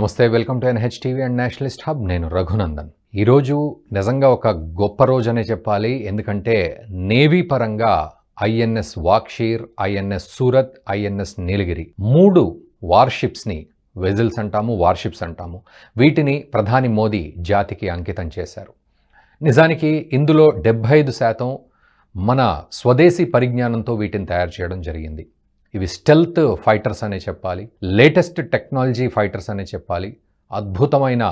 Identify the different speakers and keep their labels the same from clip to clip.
Speaker 1: నమస్తే welcome to NH TV and nationalist hub నేను రఘునందన్ ఈరోజు నిజంగా ఒక గొప్ప అనే చెప్పాలి ఎందుకంటే నేవీ పరంగా INS Vagsheer INS Surat INS Nilgiri మూడు వార్షిప్స్ని వెజిల్స్ అంటాము వార్షిప్స్ అంటాము వీటిని ప్రధాని మోదీ జాతికి అంకితం చేశారు నిజానికి ఇందులో డెబ్భై ఐదు శాతం మన స్వదేశీ పరిజ్ఞానంతో వీటిని తయారు చేయడం జరిగింది ఇవి స్టెల్త్ ఫైటర్స్ అనే చెప్పాలి లేటెస్ట్ టెక్నాలజీ ఫైటర్స్ అనే చెప్పాలి అద్భుతమైన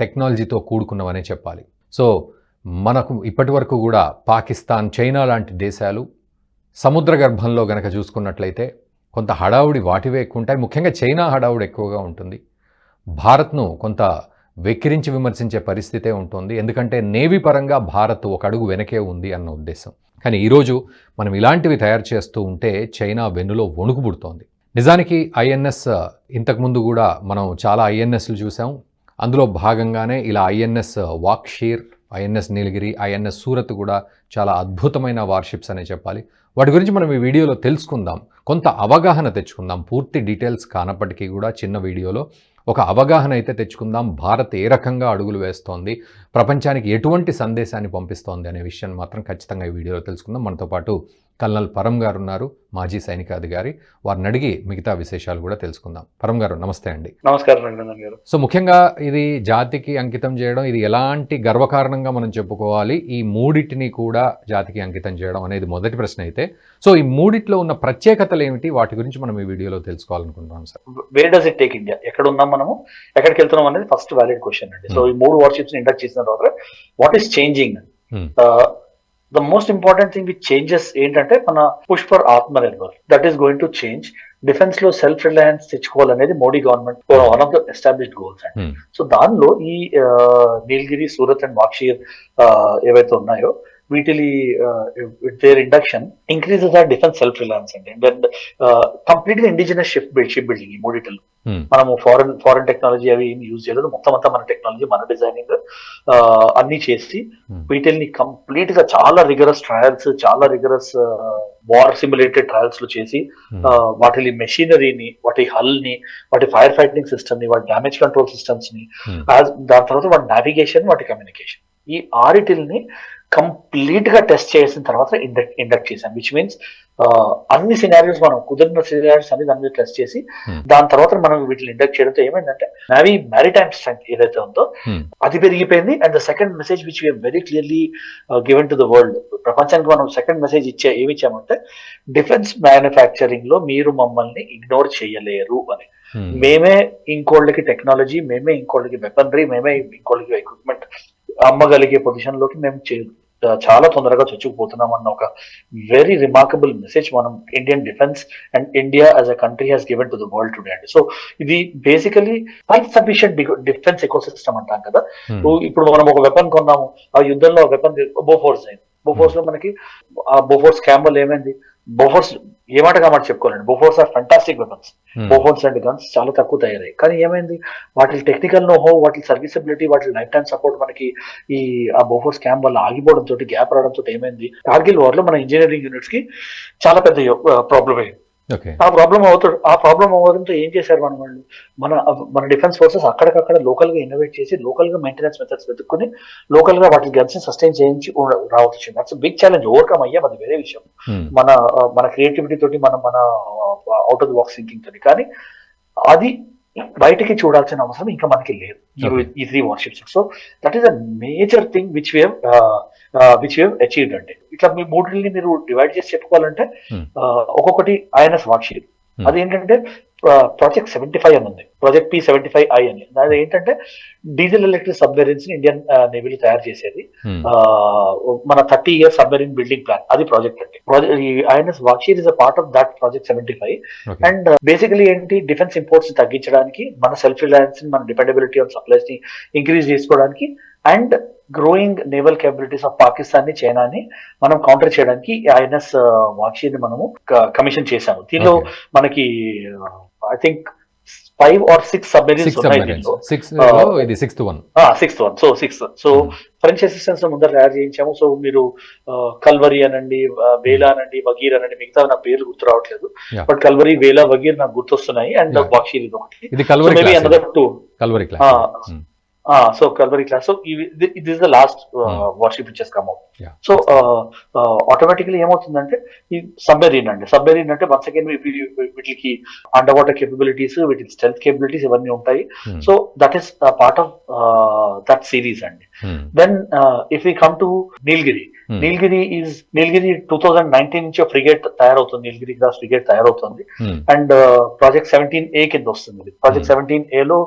Speaker 1: టెక్నాలజీతో కూడుకున్నవనే చెప్పాలి సో మనకు ఇప్పటి వరకు కూడా పాకిస్తాన్ చైనా లాంటి దేశాలు సముద్ర గర్భంలో గనక చూసుకున్నట్లయితే కొంత హడావుడి వాటివే ఎక్కువ ఉంటాయి ముఖ్యంగా చైనా హడావుడి ఎక్కువగా ఉంటుంది భారత్ను కొంత వెక్కిరించి విమర్శించే పరిస్థితే ఉంటుంది ఎందుకంటే నేవీ పరంగా భారత్ ఒక అడుగు వెనకే ఉంది అన్న ఉద్దేశం కానీ ఈరోజు మనం ఇలాంటివి తయారు చేస్తూ ఉంటే చైనా వెన్నులో వణుకు పుడుతోంది నిజానికి ఐఎన్ఎస్ ఇంతకుముందు కూడా మనం చాలా ఐఎన్ఎస్లు చూసాం అందులో భాగంగానే ఇలా INS Vagsheer INS Nilgiri INS Surat కూడా చాలా అద్భుతమైన వార్షిప్స్ అనే చెప్పాలి వాటి గురించి మనం ఈ వీడియోలో తెలుసుకుందాం కొంత అవగాహన తెచ్చుకుందాం పూర్తి డీటెయిల్స్ కానప్పటికీ కూడా చిన్న వీడియోలో ఒక అవగాహన అయితే తెచ్చుకుందాం భారత్ ఏ రకంగా అడుగులు వేస్తోంది ప్రపంచానికి ఎటువంటి సందేశాన్ని పంపిస్తోంది అనే విషయాన్ని మాత్రం ఖచ్చితంగా ఈ వీడియోలో తెలుసుకుందాం మనతో పాటు కల్నల్ పరం గారు ఉన్నారు మాజీ సైనికాధికారి వారిని అడిగి మిగతా విశేషాలు కూడా తెలుసుకుందాం పరం గారు నమస్తే అండి
Speaker 2: నమస్కారం
Speaker 1: సో ముఖ్యంగా ఇది జాతికి అంకితం చేయడం ఇది ఎలాంటి గర్వకారణంగా మనం చెప్పుకోవాలి ఈ మూడింటిని కూడా జాతికి అంకితం చేయడం అనేది మొదటి ప్రశ్న అయితే సో ఈ మూడిట్లో ఉన్న ప్రత్యేకతలు ఏమిటి వాటి గురించి మనం ఈ వీడియోలో తెలుసుకోవాలనుకుంటున్నాం sir
Speaker 2: where does it take India ఎక్కడ ఉన్నాం మనము ఎక్కడికి వెళ్తున్నాం అనేది ఫస్ట్ వ్యాలిడ్ క్వశ్చన్ అండి సో hmm. ఈ మూడు వార్షిప్స్ ఇండక్ట్ చేసిన తర్వాత what is changing the most important thing which changes ఏంటంటే మన push for Atma Nirbhar that is going to change defence లో self reliance తెచ్చుకోవాలనేది Modi government one of the established goals and so దానిలో ఈ Nilgiri Surat and Vagsheer ఏవైతే ఉన్నాయో వీటిలి with their induction increases our defence self reliance అండి then కంప్లీట్గా indigenous ship ship building ఈ మూడిటిలో
Speaker 1: Hmm.
Speaker 2: మనము ఫారెన్ ఫారెన్ టెక్నాలజీ అవి ఏమి యూజ్ చేయలేదు మొత్తం అంతా మన టెక్నాలజీ మన డిజైనింగ్ అన్ని చేసి
Speaker 1: hmm.
Speaker 2: వీటిల్ని కంప్లీట్ గా చాలా రిగరస్ ట్రయల్స్ చాలా రిగరస్ వార్ సిమ్యులేటెడ్ ట్రయల్స్ లో చేసి
Speaker 1: hmm.
Speaker 2: వాటి మెషినరీని వాటి హల్ ని వాటి ఫైర్ ఫైటింగ్ సిస్టమ్ ని వాటి డామేజ్ కంట్రోల్ సిస్టమ్స్ ని దాని తర్వాత వాటి నావిగేషన్ వాటి కమ్యూనికేషన్ ఈ ఆరిటిల్ని కంప్లీట్ గా టెస్ట్ చేసిన తర్వాత ఇండక్ట్ ఇండక్ట్ చేశాం విచ్ మీన్స్ అన్ని సినారియోస్ మనం కుదిరిన సినారియోస్ అన్ని దాని మీద టెస్ట్ చేసి
Speaker 1: hmm.
Speaker 2: దాని తర్వాత మనం వీటిని ఇండక్ట్ చేయడంతో ఏమైందంటే నావీ మ్యారిటైమ్ స్ట్రెంత్ ఏదైతే ఉందో
Speaker 1: hmm.
Speaker 2: అది పెరిగిపోయింది and the second message which we've very clearly given to the world ప్రపంచానికి మనం సెకండ్ మెసేజ్ ఇచ్చే ఏమి ఇచ్చామంటే డిఫెన్స్ మ్యానుఫ్యాక్చరింగ్ లో మీరు మమ్మల్ని ఇగ్నోర్ చేయలేరు అని
Speaker 1: hmm.
Speaker 2: మేమే ఇంకోళ్ళకి టెక్నాలజీ మేమే ఇంకోళ్ళకి వెపనరీ మేమే ఇంకోళ్ళకి ఎక్విప్మెంట్ అమ్మగలిగే లోకి మేము చాలా తొందరగా చొచ్చుకుపోతున్నాం అన్న ఒక వెరీ రిమార్కబుల్ మెసేజ్ మనం Indian defence and India as a country has given to the world today అండి సో ఇది basically high sufficient defence ecosystem అంటాం కదా
Speaker 1: hmm.
Speaker 2: ఇప్పుడు మనం ఒక వెపన్ కొన్నాము ఆ యుద్ధంలో వెపన్ బోఫోర్స్ అయింది బొఫోర్స్ లో మనకి ఆ బొఫోర్స్ క్యాంబల్ ఏమైంది బొఫోర్స్ ఏమాట కామాట చెప్పుకోలేండి Bofors are fantastic weapons Bofors and guns చాలా తక్కువ తయారయ్యాయి కానీ ఏమైంది వాటి టెక్నికల్ నో హో వాటి సర్వీసబిలిటీ వాటి లైఫ్ టైం సపోర్ట్ మనకి ఈ ఆ బొఫోర్స్ క్యాంప్ వల్ల ఆగిపోవడం తోటి గ్యాప్ రావడం తోటి ఏమైంది కార్గిల్ వార్ లో మన ఇంజనీరింగ్ యూనిట్స్ కి చాలా పెద్ద ప్రాబ్లం
Speaker 1: అయ్యింది
Speaker 2: ఆ ప్రాబ్లం అవుతాడు ఆ ప్రాబ్లం అవ్వడంతో ఏం చేశారు మనం వాళ్ళు మన మన డిఫెన్స్ ఫోర్సెస్ అక్కడికక్కడ లోకల్గా ఇన్నోవేట్ చేసి లోకల్ గా మెయింటెనెన్స్ మెథడ్స్ వెతుక్కుని లోకల్గా వాటి గన్స్ సస్టైన్ చేయించి రావచ్చు దట్స్ బిగ్ ఛాలెంజ్ ఓవర్కమ్ అయ్యే అది వేరే విషయం
Speaker 1: hmm.
Speaker 2: మన మన క్రియేటివిటీ తోటి మన మన out of the box thinking తోటి కానీ అది బయటికి చూడాల్సిన అవసరం ఇంకా మనకి లేదు ఈ three warships so that is a major thing which we which you achieved అంటే ఇట్లా మీ మూడింటిని మీరు డివైడ్ చేసి చెప్పుకోవాలంటే
Speaker 1: hmm.
Speaker 2: ఒక్కొక్కటి ఆయన
Speaker 1: hmm.
Speaker 2: అది ఏంటంటే ప్రాజెక్ట్ సెవెంటీ ఫైవ్ అని ఉంది project P seventy five I అని అది ఏంటంటే డీజిల్ ఎలక్ట్రిక్ సబ్మెరీన్స్ ఇండియన్ నేవీలో తయారు చేసేది
Speaker 1: hmm.
Speaker 2: మన thirty year submarine building plan అది ప్రాజెక్ట్ అంటే INS Vagsheer is a part of that project seventy five and basically ఏంటి డిఫెన్స్ ఇంపోర్ట్స్ తగ్గించడానికి మన సెల్ఫ్ రిలయన్స్ మన డిపెండబిలిటీ ఆన్ సప్లైస్ ని ఇంక్రీజ్ చేసుకోవడానికి and growing naval capabilities of Pakistan ని చైనాని మనం కౌంటర్ చేయడానికి ఐఎన్ఎస్ వాక్షి ని మనము కమిషన్ చేశాము దీనిలో మనకి I think five or six submarines ఉన్నాయి
Speaker 1: sixth one
Speaker 2: sixth one so sixth so French assistance ముందర తయారు చేయించాము సో మీరు కల్వరి అనండి వేలా అనండి వగీర్ అనండి మిగతా నా పేరు గుర్తు రావట్లేదు బట్ కల్వరి వేలా వగీర్ నాకు గుర్తొస్తున్నాయి అండ్ బాక్షి ఇది ఒకటి maybe another two
Speaker 1: Kalvari
Speaker 2: Ah,
Speaker 1: so
Speaker 2: Kalvari class. So this is the last uh,
Speaker 1: hmm.
Speaker 2: worksheet which has come
Speaker 1: out.
Speaker 2: So automatically uh, uh, ఏమవుతుందంటే ఈ సబ్మెరీన్ అండి సబ్మెరీన్ అంటే వన్స్ అగైన్ వీటికి అండర్ వాటర్ కేపబిలిటీస్ వీటికి strength capabilities ఇవన్నీ ఉంటాయి so that is part of that series అండి then if you come to Nilgiri Nilgiri is Nilgiri two thousand nineteen నుంచి ఫ్రిగేట్ తయారవుతుంది నీల్గిరి గ్లాస్ ఫ్రిగేట్ తయారవుతుంది అండ్ ప్రాజెక్ట్ సెవెంటీన్ ఏ కింద వస్తుంది project seventeen A లో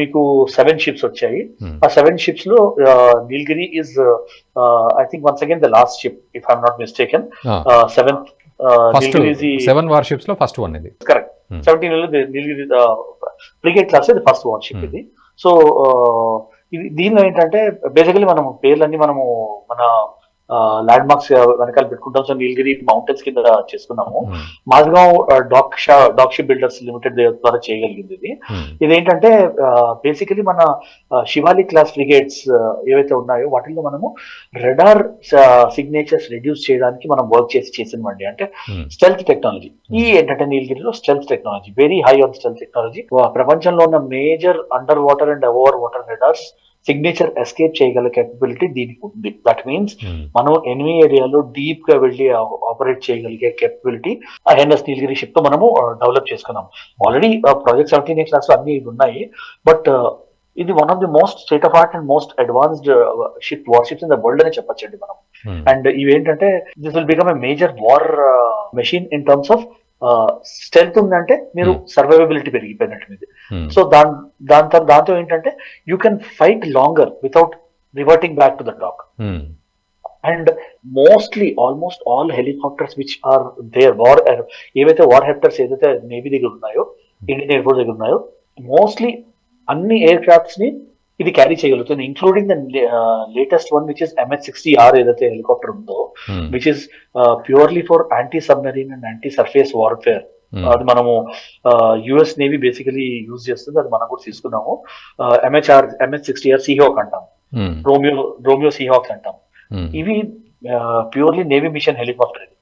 Speaker 2: మీకు సెవెన్ షిప్స్ వచ్చాయి
Speaker 1: hmm.
Speaker 2: ఆ సెవెన్ షిప్స్ లో Nilgiri uh, is I think once again the last ship if I'm not mistaken seventh
Speaker 1: seven warships లో first one ఇది
Speaker 2: correct seventeen Nilgiri frigate class ఇది first ship ఇది so ఇది దీనిలో ఏంటంటే బేసికలీ మనం పేర్లన్నీ మనము మన ల్యాండ్ మార్క్స్ వెనకాల పెట్టుకుంటాం సో నీలగిరి మౌంటైన్స్ కింద చేసుకున్నాము
Speaker 1: hmm.
Speaker 2: మాజగావ్ డాక్ షా డాక్ షిప్ బిల్డర్స్ లిమిటెడ్ ద్వారా చేయగలిగింది ఇది
Speaker 1: hmm.
Speaker 2: ఇదేంటంటే బేసికలీ మన శివాలి క్లాస్ ఫ్రిగేట్స్ ఏవైతే ఉన్నాయో వాటిల్లో మనము రెడార్ సిగ్నేచర్స్ రెడ్యూస్ చేయడానికి మనం వర్క్ చేసి చేసినవండి అంటే స్టెల్త్ hmm. టెక్నాలజీ ఈ ఏంటంటే నీలగిరిలో stealth technology very high on stealth technology ప్రపంచంలో ఉన్న major under water and over water radars signature escape చేయగల కెపబిలిటీ దీనికి ఉంది దట్ మీన్స్
Speaker 1: hmm.
Speaker 2: మనం ఎనిమి ఏరియాలో డీప్ గా వెళ్ళి ఆపరేట్ చేయగలిగే కెపబిలిటీ ఎన్ఎస్ నీలగిరి షిప్ తో మనము డెవలప్ చేసుకున్నాం ఆల్రెడీ ప్రాజెక్ట్ సెవెంటీన్ క్లాస్ లో అన్ని ఉన్నాయి బట్ ఇది one of the most state of art and most advanced ship ships in the world అనే చెప్పచ్చండి మనం అండ్ hmm. ఇవేంటంటే this will become a major war machine in terms of strength ఉందంటే మీరు సర్వైవబిలిటీ hmm. పెరిగిపోయినట్టు మీది so దాని దాని దాంతో ఏంటంటే you can fight longer without reverting back to the dock and mostly almost all helicopters which are their war ఏవైతే war హెప్టర్స్ ఏదైతే నేవీ దగ్గర ఉన్నాయో ఇండియన్ hmm. ఎయిర్ఫోర్స్ దగ్గర ఉన్నాయో మోస్ట్లీ అన్ని ఎయిర్ క్రాఫ్ట్స్ ని ఇది క్యారీ చేయగలుగుతుంది including the latest one which is MS sixty R ఏదైతే హెలికాప్టర్ ఉందో which is purely for anti submarine and anti surface warfare అది మనము యుఎస్ నేవీ బేసికలీ యూజ్ చేస్తుంది అది మనం కూడా తీసుకున్నాము MHR MH sixty R Seahawk అంటాం రోమియో రోమియో సిహాక్స్ అంటాం
Speaker 1: hmm.
Speaker 2: ఇవి ప్యూర్లీ నేవీ మిషన్ హెలికాప్టర్ ఇది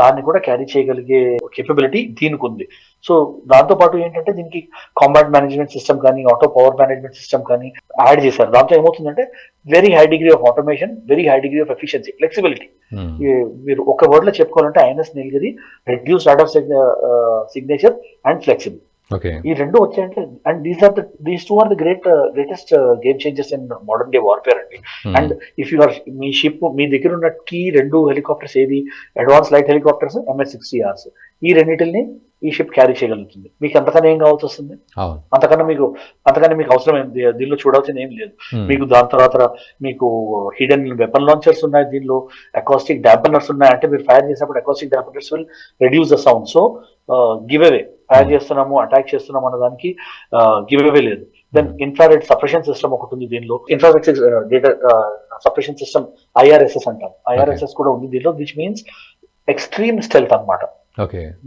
Speaker 2: దాన్ని కూడా క్యారీ చేయగలిగే కేపబిలిటీ దీనికి ఉంది సో దాంతో పాటు ఏంటంటే దీనికి కాంబాట్ మేనేజ్మెంట్ సిస్టమ్ కానీ ఆటో పవర్ మేనేజ్మెంట్ సిస్టమ్ కానీ యాడ్ చేశారు దాంతో ఏమవుతుందంటే very high degree of automation very high degree of efficiency flexibility మీరు ఒక వర్డ్ లో చెప్పుకోవాలంటే INS Nilgiri reduce order signature and flexible ఈ రెండు వచ్చాయంటే and these are these two are the great greatest game changes in modern day warfare అండి and if you are మీ ship మీ దగ్గర ఉన్న కీ రెండు హెలికాప్టర్స్ ఏది advance light helicopters MS sixty Rs ఈ రెండింటిని ఈ షిప్ క్యారీ చేయగలుగుతుంది మీకు అంతకన్నా ఏం కావాల్సి వస్తుంది అంతకన్నా మీకు అంతకన్నా మీకు అవసరం ఏంది దీనిలో చూడాల్సింది ఏం లేదు మీకు దాని తర్వాత మీకు హిడెన్ వెపన్ లాంచర్స్ ఉన్నాయి దీనిలో అకాస్టిక్ డాంపనర్స్ ఉన్నాయి అంటే మీరు ఫైర్ చేసినప్పుడు acoustic dampeners will reduce the sound so give away fire చేస్తున్నాము అటాక్ చేస్తున్నాము అన్న దానికి గివ్ uh, అవే లేదు దెన్ ఇన్ఫ్రారెడ్ సపరేషన్ సిస్టమ్ ఒకటి ఉంది దీనిలో infrared data separation system IRSS అంటారు ఐఆర్ఎస్ఎస్ కూడా ఉంది దీనిలో విచ్ మీన్స్ ఎక్స్ట్రీమ్ స్టెల్త్
Speaker 1: అనమాట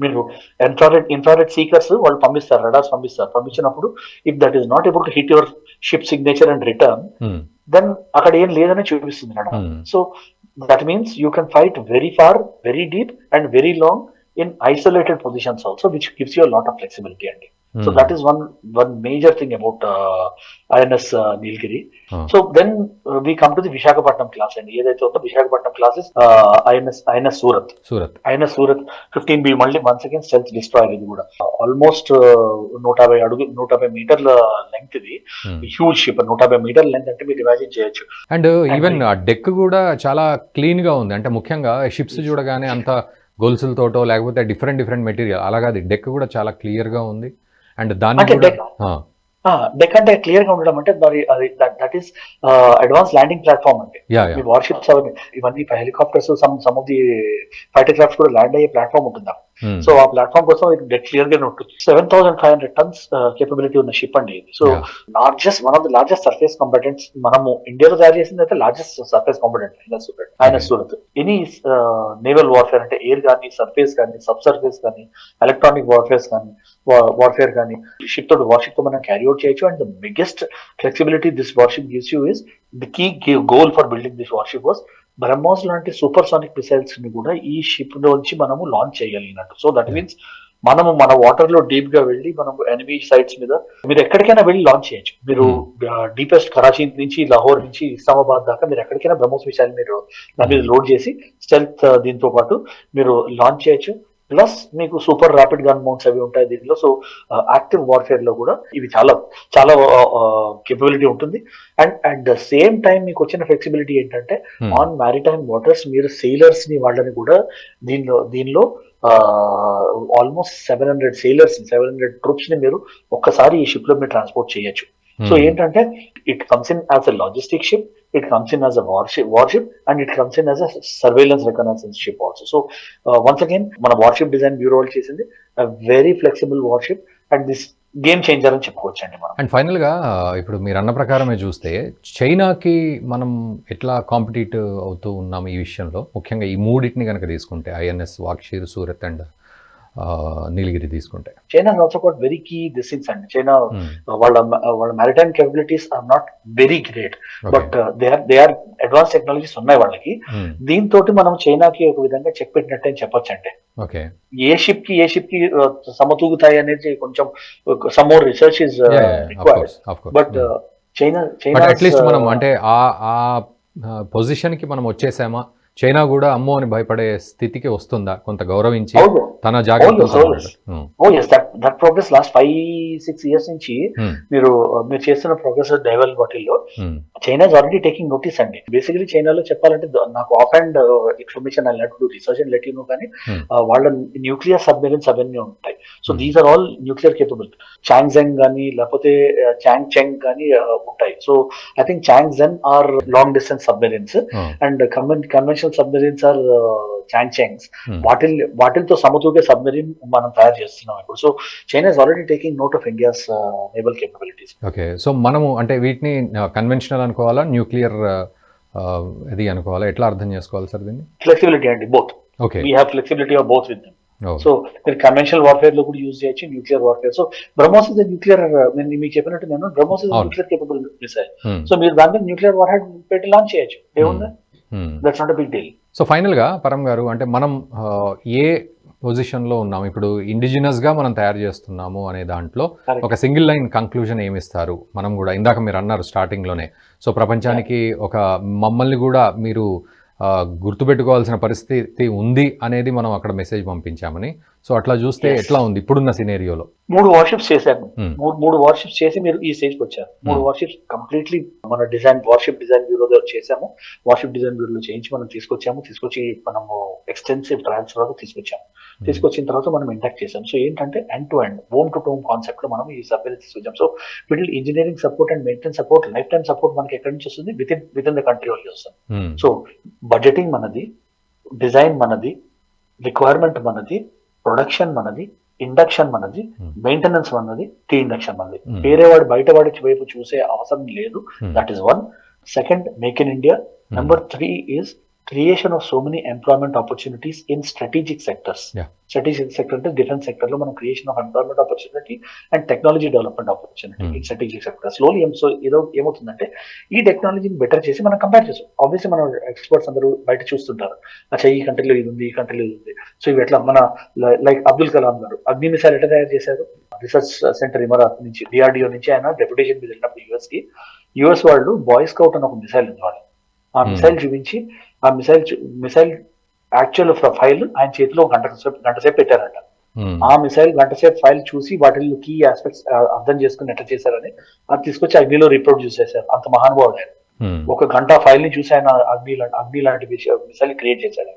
Speaker 2: మీరు ఇన్ఫ్రారెడ్ ఇన్ఫ్రారెడ్ సీకర్స్ వాళ్ళు పంపిస్తారు రడార్స్ పంపిస్తారు పంపించినప్పుడు if that is not able to hit your ship signature and return then అక్కడ ఏం లేదని చూపిస్తుంది radar so that means you can fight very far very deep and very long in isolated positions also which gives you lot of flexibility అండి so that is one one major thing about INS Nilgiri so then we come to the Visakhapatnam class అండి ఏదైతే ఉందో Visakhapatnam classes INS INS Surat
Speaker 1: Surat
Speaker 2: INS Surat fifteen B మళ్ళీ once again self destroyer ఇది కూడా almost నూట యాభై అడుగు నూట యాభై మీటర్ల లెంగ్త్ ఇది హ్యూజ్ షిప్ నూట యాభై మీటర్ల లెంగ్త్ అంటే మీరు ఇమాజిన్ చేయొచ్చు
Speaker 1: అండ్ ఈవెన్ డెక్ కూడా చాలా క్లీన్ గా ఉంది అంటే ముఖ్యంగా షిప్స్ చూడగానే అంత గొలుసులతోటో లేకపోతే డిఫరెంట్ డిఫరెంట్ మెటీరియల్ అలా అది డెక్ కూడా చాలా క్లియర్గా ఉంది అండ్
Speaker 2: దాని డెకంటే క్లియర్ గా ఉండడం అంటే మరి అది that is advance landing platform అంటే వార్షిప్స్ అవన్నీ ఇవన్నీ helicopters some some of the fighter crafts కూడా ల్యాండ్ అయ్యే ప్లాట్ఫామ్ ఉంటుందా సో hmm. ఆ ప్లాట్ఫామ్ కోసం డెట్ క్లియర్ గా ఉంటుంది seven thousand five hundred tons capability ఉన్న షిప్ అండి ఇది so largest one of the largest surface combatants మనము ఇండియాలో తయారు చేసింది అయితే లార్జెస్ట్ సర్ఫేస్ కాంపిటెంట్ ఆయన సూరత్ ఎనీ నేవల్ వార్ఫేర్ అంటే ఎయిర్ కానీ సర్ఫేస్ కానీ సబ్ సర్ఫేస్ కానీ ఎలక్ట్రానిక్ వార్ఫేర్స్ కానీ వార్ఫేర్ కానీ షిప్ తోటి వార్షిప్ తో మనం క్యారీ అవుట్ చేయొచ్చు and the biggest flexibility this warship gives you is the key goal for building this warship was BrahMos లాంటి సూపర్ సానిక్ మిసైల్స్ ని కూడా ఈ షిప్ నుంచి మనము లాంచ్ చేయగలిగినట్టు సో దట్ మీన్స్ మనము మన వాటర్ లో డీప్ గా వెళ్ళి మనం ఎనిమీ సైట్స్ మీద మీరు ఎక్కడికైనా వెళ్ళి లాంచ్ చేయొచ్చు మీరు డీపెస్ట్ hmm. కరాచీ నుంచి లాహోర్ నుంచి ఇస్లామాబాద్ దాకా మీరు ఎక్కడికైనా బ్రహ్మోస్ మిసైల్ మీరు దాని మీద లోడ్ hmm. చేసి స్టెల్త్ దీంతో పాటు మీరు లాంచ్ చేయొచ్చు ప్లస్ మీకు సూపర్ ర్యాపిడ్ గన్ మౌంట్స్ అవి ఉంటాయి దీనిలో సో యాక్టివ్ వార్ఫేర్ లో కూడా ఇవి చాలా చాలా కెపబిలిటీ ఉంటుంది and at the same time మీకు వచ్చిన ఫ్లెక్సిబిలిటీ ఏంటంటే ఆన్ మ్యారిటైమ్ వాటర్స్ మీరు సెయిలర్స్ ని వాళ్ళని కూడా దీనిలో దీనిలో almost seven hundred sailors seven hundred troops ని మీరు ఒక్కసారి ఈ షిప్ లో మీరు ట్రాన్స్పోర్ట్ చేయొచ్చు సో
Speaker 1: hmm.
Speaker 2: ఏంటంటే it comes in as a logistic ship it comes in as a warship warship and it comes in as a surveillance reconnaissance ship also so once again మన warship design bureau చేసింది very flexible warship and this game changer అని చెప్పుకోవచ్చు అండి మనం
Speaker 1: and గా ఇప్పుడు మీరు అన్న ప్రకారమే చూస్తే చైనాకి మనం ఎట్లా కాంపిటీట్ అవుతూ ఉన్నాం ఈ విషయంలో ముఖ్యంగా ఈ మూడింటిని కనుక తీసుకుంటే ఐఎన్ఎస్ వాక్షీర్ సూరత్ అండ్ నీలగిరి తీసుకుంటే
Speaker 2: China is also caught very key this things అండి చైనా వాళ్ళ uh, వాళ్ళ maritime capabilities are not very great but they are they are advance technologies ఉన్నాయి వాళ్ళకి
Speaker 1: hmm.
Speaker 2: దీంతో మనం చైనాకి ఒక విధంగా చెక్ పెట్టినట్టే చెప్పొచ్చు
Speaker 1: ఓకే
Speaker 2: ఏ షిప్ కి ఏ షిప్ కి uh, సమతూగుతాయి అనేది కొంచెం some more more research is required but China China
Speaker 1: at least మనం అంటే ఆ పొజిషన్ uh, కి మనం వచ్చేసామా చైనా కూడా అమ్మో అని భయపడే స్థితికి వస్తుందా కొంత గౌరవించి తన జాగ్రత్త
Speaker 2: progress last five six years నుంచి మీరు మీరు చేస్తున్న ప్రోగ్రెస్ డైవల్ లో చైనా ఆల్రెడీ టేకింగ్ నోటీస్ అండి బేసికలీ చైనాలో చెప్పాలంటే నాకు of and information I research and let కానీ వాళ్ళ న్యూక్లియర్ సబ్మెరీన్స్ అవన్నీ ఉంటాయి so these are all nuclear capable Chang Zheng కానీ లేకపోతే చాంగ్ చెంగ్ కానీ ఉంటాయి so I think Chang Zhen are long distance submarines and conventional commercial submarines are ఛాన్చింగ్స్ వాటిల్ వాటిల్తో సమతూకే సబ్మెరీన్ మనం తయారు చేస్తున్నాం ఇప్పుడు so China is already taking note of India's naval capabilities
Speaker 1: okay so మనము అంటే వీటిని కన్వెన్షనల్ uh, అనుకోవాలా న్యూక్లియర్ uh, uh, ఇది అనుకోవాలా ఎట్లా అర్థం చేసుకోవాలి సార్ దీన్ని
Speaker 2: ఫ్లెక్సిబిలిటీ అండి both
Speaker 1: okay
Speaker 2: we have flexibility of both with so మీరు కన్వెన్షనల్ వార్ఫేర్ లో కూడా యూజ్ చేయొచ్చు nuclear warfare so BrahMos is nuclear నేను మీకు చెప్పినట్టు నేను BrahMos is nuclear capable so మీరు దాని మీద న్యూక్లియర్ వార్ హెడ్ పెట్టి లాంచ్ చేయొచ్చు ఏముంది hmm. That's not big deal
Speaker 1: so Param గారు అంటే మనం uh, ఏ పొజిషన్ లో ఉన్నాం ఇప్పుడు గా మనం తయారు చేస్తున్నాము అనే దాంట్లో ఒక సింగిల్ లైన్ కంక్లూజన్ ఏమిస్తారు మనం కూడా ఇందాక మీరు అన్నారు స్టార్టింగ్ లోనే సో ప్రపంచానికి ఒక మమ్మల్ని కూడా మీరు uh, గుర్తుపెట్టుకోవాల్సిన పరిస్థితి ఉంది అనేది మనం అక్కడ మెసేజ్ పంపించామని సో అట్లా చూస్తే ఎట్లా ఉంది ఇప్పుడున్న సినేరియోలో
Speaker 2: మూడు వార్షిప్స్ చేశాను
Speaker 1: hmm.
Speaker 2: మూడు వార్షిప్స్ చేసి మీరు ఈ స్టేజ్కి వచ్చారు
Speaker 1: hmm.
Speaker 2: మూడు వార్షిప్స్ కంప్లీట్లీ మన డిజైన్ వార్షిప్ డిజైన్ దగ్గర చేసాము వార్షిప్ డిజైన్ బ్యూరోలో చేయించి మనం తీసుకొచ్చాము తీసుకొచ్చి మనము ఎక్స్టెన్సివ్ ట్రయల్స్ వరకు తీసుకొచ్చాము hmm. తీసుకొచ్చిన తర్వాత మనం ఇంటాక్ట్ చేసాం సో ఏంటంటే end to end home to home concept లో మనం ఈ సర్వే తీసుకొచ్చాం so middle engineering support and maintenance support life time support మనకి ఎక్కడి నుంచి వస్తుంది within within the country వాళ్ళు
Speaker 1: చూస్తాం
Speaker 2: సో బడ్జెటింగ్ మనది డిజైన్ మనది రిక్వైర్మెంట్ మనది ప్రొడక్షన్ మనది ఇండక్షన్ మనది
Speaker 1: hmm.
Speaker 2: మెయింటెనెన్స్ మనది టీ ఇండక్షన్ మనది
Speaker 1: hmm.
Speaker 2: వేరే వాడు బయట వాడి వైపు చూసే అవసరం లేదు that is one second make in India number three is creation of so many employment opportunities in strategic sectors strategic sector అంటే డిఫెన్స్ సెక్టర్ లో మనం creation of employment opportunity and technology development opportunity in strategic sector slowly ఏం so ఏదో ఏమవుతుందంటే ఈ టెక్నాలజీని better చేసి మనం కంపేర్ చేస్తాం ఆబ్వియస్లీ మనం ఎక్స్పర్ట్స్ అందరూ బయట చూస్తుంటారు అచ్చా ఈ కంట్రీలో ఇది ఉంది ఈ కంట్రీలో ఇది ఉంది సో ఇవి ఎట్లా మన లైక్ అబ్దుల్ కలాం గారు అగ్ని మిసైల్ ఎట్లా తయారు చేశారు రీసెర్చ్ సెంటర్ ఇమరాత్ నుంచి డిఆర్డిఓ నుంచి ఆయన డెప్యుటేషన్ మీద వెళ్ళినప్పుడు యూఎస్ కి యుఎస్ వాళ్ళు బాయ్ స్కౌట్ అని ఒక మిసైల్ ఉంది వాళ్ళు ఆ
Speaker 1: hmm.
Speaker 2: మిసైల్ చూపించి ఆ మిసైల్ మిసైల్ యాక్చువల్ ఫైల్ ఆయన చేతిలో గంట సేపు గంట సేపు పెట్టారంట
Speaker 1: hmm.
Speaker 2: ఆ మిసైల్ గంట సేపు ఫైల్ చూసి వాటిల్లో కీ ఆస్పెక్ట్స్ అర్థం చేసుకుని ఎట్లా చేశారని అది తీసుకొచ్చి అగ్నిలో రిపోర్ట్ చూసేశారు అంత మహానుభావుడు ఆయన
Speaker 1: Hmm.
Speaker 2: ఒక గంట ఫైల్ ని చూసి ఆయన అగ్ని అగ్ని లాంటి మిసైల్ క్రియేట్ చేశాడు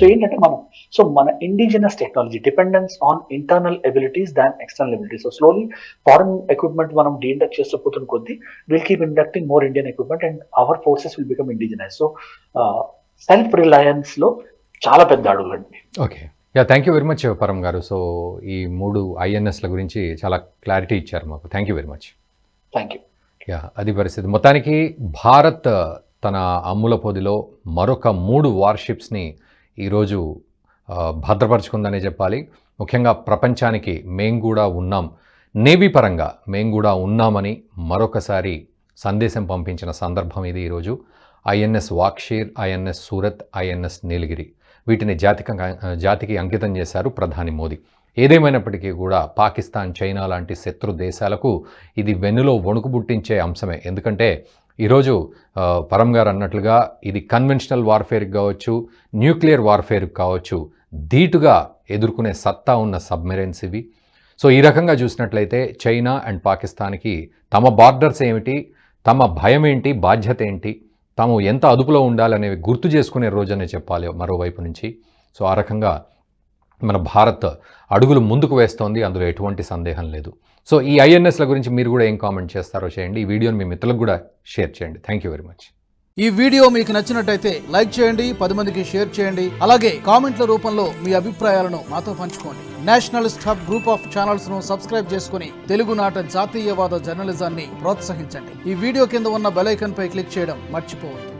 Speaker 2: సో ఏంటంటే మనం సో మన indigenous technology dependence on internal abilities than external abilities so slowly foreign equipment మనం డీఇండక్ట్ చేస్తూ పోతున్న కొద్దీ will keep inducting more Indian equipment and our forces will become indigenous so self reliance లో చాలా పెద్ద అడుగులండి
Speaker 1: okay yeah thank you very much Param గారు so ఈ మూడు ఐఎన్ఎస్ల గురించి చాలా క్లారిటీ ఇచ్చారు మాకు thank you very much
Speaker 2: thank you
Speaker 1: yeah అది పరిస్థితి మొత్తానికి భారత్ తన అమ్ముల పొదిలో మరొక మూడు వార్షిప్స్ని ఈరోజు భద్రపరుచుకుందనే చెప్పాలి ముఖ్యంగా ప్రపంచానికి మేము కూడా ఉన్నాం నేవీ పరంగా మేము కూడా ఉన్నామని మరొకసారి సందేశం పంపించిన సందర్భం ఇది ఈరోజు INS Vagsheer INS Surat INS Nilgiri వీటిని జాతిక జాతికి అంకితం చేశారు ప్రధాని మోదీ ఏదేమైనప్పటికీ కూడా పాకిస్తాన్ చైనా లాంటి శత్రు దేశాలకు ఇది వెన్నులో వణుకు పుట్టించే అంశమే ఎందుకంటే ఈరోజు పరం గారు అన్నట్లుగా ఇది కన్వెన్షనల్ వార్ఫేర్కి కావచ్చు న్యూక్లియర్ వార్ఫేర్కి కావచ్చు ధీటుగా ఎదుర్కొనే సత్తా ఉన్న సబ్మెరైన్స్ ఇవి సో ఈ రకంగా చూసినట్లయితే చైనా అండ్ పాకిస్తాన్కి తమ బార్డర్స్ ఏమిటి తమ భయం ఏంటి బాధ్యత ఏంటి తాము ఎంత అదుపులో ఉండాలనేవి గుర్తు చేసుకునే రోజనే చెప్పాలి మరోవైపు నుంచి సో ఆ రకంగా మన భారత్ అడుగులు ముందుకు వేస్తోంది అందులో ఎటువంటి సందేహం లేదు సో ఈ ఐఎన్ఎస్ల గురించి మీరు కూడా ఏం కామెంట్ చేస్తారో చేయండి ఈ వీడియోని మీ మిత్రులకు కూడా షేర్ చేయండి థ్యాంక్ యూ వెరీ మచ్
Speaker 3: ఈ వీడియో మీకు నచ్చినట్టయితే లైక్ చేయండి పది మందికి షేర్ చేయండి అలాగే కామెంట్ల రూపంలో మీ అభిప్రాయాలను మాతో పంచుకోండి nationalist hub group of channels ను సబ్స్క్రైబ్ చేసుకుని తెలుగునాట జాతీయవాద జర్నలిజాన్ని ప్రోత్సహించండి ఈ వీడియో కింద ఉన్న బెలైకన్ పై క్లిక్ చేయడం మర్చిపోవద్దు